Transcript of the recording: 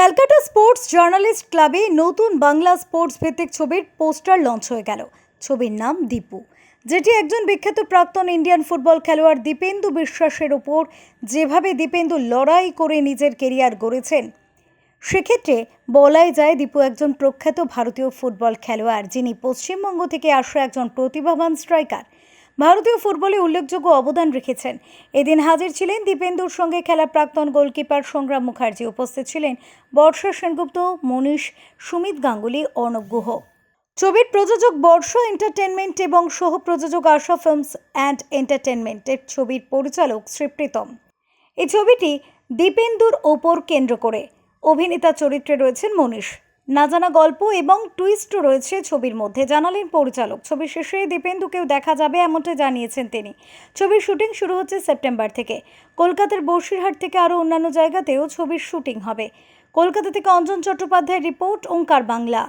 Calcutta sports journalist ক্লাবে নতুন Bangla sports ভিত্তিক ছবির পোস্টার লঞ্চ হয়ে গেল। ছবির নাম দীপু। যেটি একজন বিখ্যাত প্রাক্তন ইন্ডিয়ান ফুটবল খেলোয়াড় দীপেন্দু বিশ্বাসের ওপর যেভাবে দীপেন্দু লড়াই করে নিজের কেরিয়ার গড়েছেন, সেক্ষেত্রে বলাই যায় দীপু একজন প্রখ্যাত ভারতীয় ফুটবল খেলোয়াড়, যিনি পশ্চিমবঙ্গ থেকে আসা একজন প্রতিভাবান স্ট্রাইকার ভারতীয় ফুটবলে উল্লেখযোগ্য অবদান রেখেছেন। এদিন হাজির ছিলেন দীপেন্দুর সঙ্গে খেলা প্রাক্তন গোলকিপার সংগ্রাম মুখার্জি। উপস্থিত ছিলেন বর্ষা সেনগুপ্ত, মনীষ, সুমিত গাঙ্গুলি, অর্ণব গুহ। ছবির প্রযোজক বর্ষ এন্টারটেনমেন্ট এবং সহ প্রযোজক আশা ফিল্মস অ্যান্ড এন্টারটেনমেন্টের ছবির পরিচালক শ্রীপ্রীতম। এই ছবিটি দীপেন্দুর ওপর কেন্দ্র করে। অভিনেতা চরিত্রে রয়েছেন মনীষ। না জানা গল্প এবং টুইস্টও রয়েছে ছবির মধ্যে। জানালেন পরিচালক। ছবির শেষে দীপেন্দুকেও দেখা যাবে এমনটা জানিয়েছেন তিনি। ছবির শুটিং শুরু হচ্ছে সেপ্টেম্বর থেকে। কলকাতার বসিরহাট থেকে আরও অন্যান্য জায়গাতেও ছবির শুটিং হবে। কলকাতা থেকে অঞ্জন চট্টোপাধ্যায়ের রিপোর্ট, ওঙ্কার বাংলা।